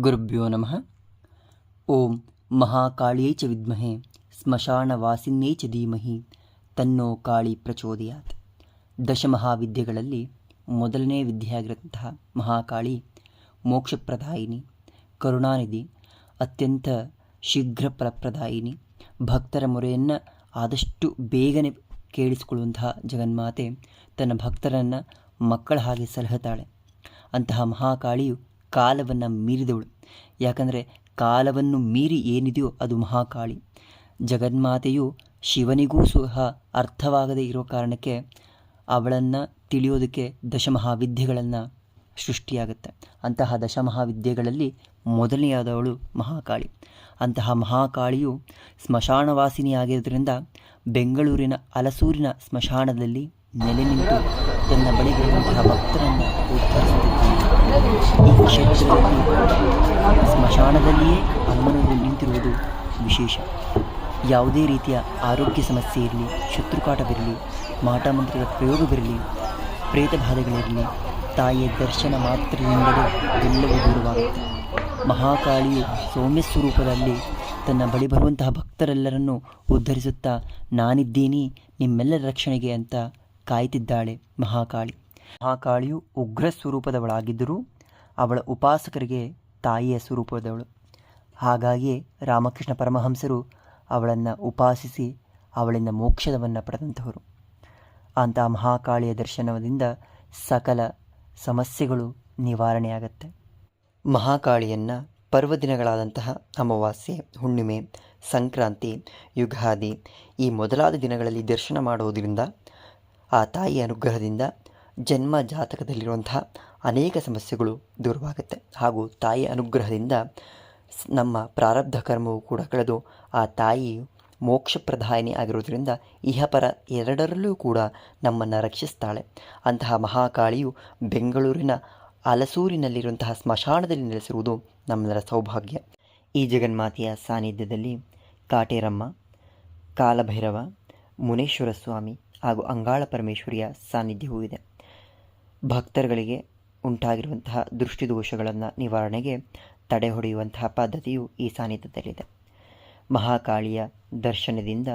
ಗುರುಭ್ಯೋ ನಮಃ. ಓಂ ಮಹಾಕಾಳಿಯೈ ಚ ವಿದ್ಮಹೆ, ಸ್ಮಶಾನವಾಸಿನ್ಯೈ ಚ ಧೀಮಹಿ, ತನ್ನೋ ಕಾಳಿ ಪ್ರಚೋದಯಾತ್. ದಶಮಹಾವಿದ್ಯೆಗಳಲ್ಲಿ ಮೊದಲನೇ ವಿದ್ಯೆಯಾಗಿರುವಂತಹ ಮಹಾಕಾಳಿ, ಮೋಕ್ಷಪ್ರದಾಯಿನಿ, ಕರುಣಾನಿಧಿ, ಅತ್ಯಂತ ಶೀಘ್ರ ಫಲಪ್ರದಾಯಿನಿ ಭಕ್ತರ ಮೊರೆಯನ್ನು ಆದಷ್ಟು ಬೇಗನೆ ಕೇಳಿಸಿಕೊಳ್ಳುವಂತಹ ಜಗನ್ಮಾತೆ ತನ್ನ ಭಕ್ತರನ್ನು ಮಕ್ಕಳ ಹಾಗೆ ಸಲಹತಾಳೆ. ಅಂತಹ ಮಹಾಕಾಳಿಯು ಕಾಲವನ್ನು ಮೀರಿದವಳು. ಯಾಕಂದರೆ ಕಾಲವನ್ನು ಮೀರಿ ಏನಿದೆಯೋ ಅದು ಮಹಾಕಾಳಿ. ಜಗನ್ಮಾತೆಯು ಶಿವನಿಗೂ ಸಹ ಅರ್ಥವಾಗದೇ ಇರೋ ಕಾರಣಕ್ಕೆ ಅವಳನ್ನು ತಿಳಿಯೋದಕ್ಕೆ ದಶಮಹಾವಿದ್ಯೆಗಳನ್ನು ಸೃಷ್ಟಿಯಾಗುತ್ತೆ. ಅಂತಹ ದಶಮಹಾವಿದ್ಯೆಗಳಲ್ಲಿ ಮೊದಲನೆಯಾದವಳು ಮಹಾಕಾಳಿ. ಅಂತಹ ಮಹಾಕಾಳಿಯು ಸ್ಮಶಾನವಾಸಿನಿಯಾಗಿರೋದ್ರಿಂದ ಬೆಂಗಳೂರಿನ ಅಲಸೂರಿನ ಸ್ಮಶಾನದಲ್ಲಿ ನೆಲೆ ನಿಂತು ತನ್ನ ಬಳಿಗೆ ಬರುವಂತಹ ಭಕ್ತರನ್ನು ಉದ್ಧರಿಸುತ್ತಿದ್ದಾಳೆ ಈ ಕ್ಷೇತ್ರದಲ್ಲಿ ಸ್ಮಶಾನದಲ್ಲಿಯೇ ಅಮ್ಮನವರು ನಿಂತಿರುವುದು ವಿಶೇಷ. ಯಾವುದೇ ರೀತಿಯ ಆರೋಗ್ಯ ಸಮಸ್ಯೆ ಇರಲಿ ಶತ್ರುಕಾಟವಿರಲಿ ಮಾಟಮಂತ್ರದ ಪ್ರಯೋಗವಿರಲಿ ಪ್ರೇತಬಾಧೆಗಳಿರಲಿ ತಾಯಿಯ ದರ್ಶನ ಮಾತ್ರದಿಂದಲೇ ಎಲ್ಲವೂ ದೂರವಾಗುತ್ತೆ. ಮಹಾಕಾಳಿಯು ಸೌಮ್ಯ ಸ್ವರೂಪದಲ್ಲಿ ತನ್ನ ಬಳಿ ಬರುವಂತಹ ಭಕ್ತರೆಲ್ಲರನ್ನು ಉದ್ಧರಿಸುತ್ತಾ, ನಾನಿದ್ದೀನಿ, ನಿಮ್ಮೆಲ್ಲರ ರಕ್ಷಣೆಗೆ ಅಂತ ಕಾಯ್ತಿದ್ದಾಳೆ ಮಹಾಕಾಳಿ. ಮಹಾಕಾಳಿಯು ಉಗ್ರ ಸ್ವರೂಪದವಳಾಗಿದ್ದರೂ ಅವಳ ಉಪಾಸಕರಿಗೆ ತಾಯಿಯ ಸ್ವರೂಪದವಳು. ಹಾಗಾಗಿಯೇ ರಾಮಕೃಷ್ಣ ಪರಮಹಂಸರು ಅವಳನ್ನು ಉಪಾಸಿಸಿ ಅವಳಿಂದ ಮೋಕ್ಷದವನ್ನು ಪಡೆದಂಥವರು ಅಂತಹ ಮಹಾಕಾಳಿಯ ದರ್ಶನದಿಂದ ಸಕಲ ಸಮಸ್ಯೆಗಳು ನಿವಾರಣೆಯಾಗತ್ತೆ. ಮಹಾಕಾಳಿಯನ್ನು ಪರ್ವದಿನಗಳಾದಂತಹ ಅಮಾವಾಸ್ಯೆ, ಹುಣ್ಣಿಮೆ, ಸಂಕ್ರಾಂತಿ, ಯುಗಾದಿ ಈ ಮೊದಲಾದ ದಿನಗಳಲ್ಲಿ ದರ್ಶನ ಮಾಡುವುದರಿಂದ ಆ ತಾಯಿಯ ಅನುಗ್ರಹದಿಂದ ಜನ್ಮ ಜಾತಕದಲ್ಲಿರುವಂತಹ ಅನೇಕ ಸಮಸ್ಯೆಗಳು ದೂರವಾಗುತ್ತೆ. ಹಾಗೂ ತಾಯಿಯ ಅನುಗ್ರಹದಿಂದ ನಮ್ಮ ಪ್ರಾರಬ್ಧ ಕರ್ಮವು ಕೂಡ ಕಳೆದು ಆ ತಾಯಿ ಮೋಕ್ಷಪ್ರಧಾಯಿನಿ ಇಹ ಇಹಪರ ಎರಡರಲ್ಲೂ ಕೂಡ ನಮ್ಮನ್ನು ರಕ್ಷಿಸ್ತಾಳೆ. ಅಂತಹ ಮಹಾಕಾಳಿಯು ಬೆಂಗಳೂರಿನ ಅಲಸೂರಿನಲ್ಲಿರುವಂತಹ ಸ್ಮಶಾನದಲ್ಲಿ ನೆಲೆಸಿರುವುದು ನಮ್ಮೆಲ್ಲರ ಸೌಭಾಗ್ಯ. ಈ ಜಗನ್ಮಾತೆಯ ಸಾನ್ನಿಧ್ಯದಲ್ಲಿ ಕಾಟೇರಮ್ಮ, ಕಾಲಭೈರವ ಮುನೇಶ್ವರ ಸ್ವಾಮಿ ಹಾಗೂ ಅಂಗಾಳ ಪರಮೇಶ್ವರಿಯ ಸಾನ್ನಿಧ್ಯವೂ ಇದೆ. ಭಕ್ತರುಗಳಿಗೆ ಉಂಟಾಗಿರುವಂತಹ ದೃಷ್ಟಿದೋಷಗಳನ್ನು ನಿವಾರಣೆಗೆ ತಡೆ ಹೊಡೆಯುವಂತಹ ಪದ್ಧತಿಯು ಈ ಸಾನ್ನಿಧ್ಯದಲ್ಲಿದೆ. ಮಹಾಕಾಳಿಯ ದರ್ಶನದಿಂದ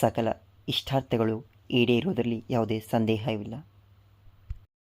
ಸಕಲ ಇಷ್ಟಾರ್ಥಗಳು ಈಡೇರುವುದರಲ್ಲಿ ಯಾವುದೇ ಸಂದೇಹವಿಲ್ಲ.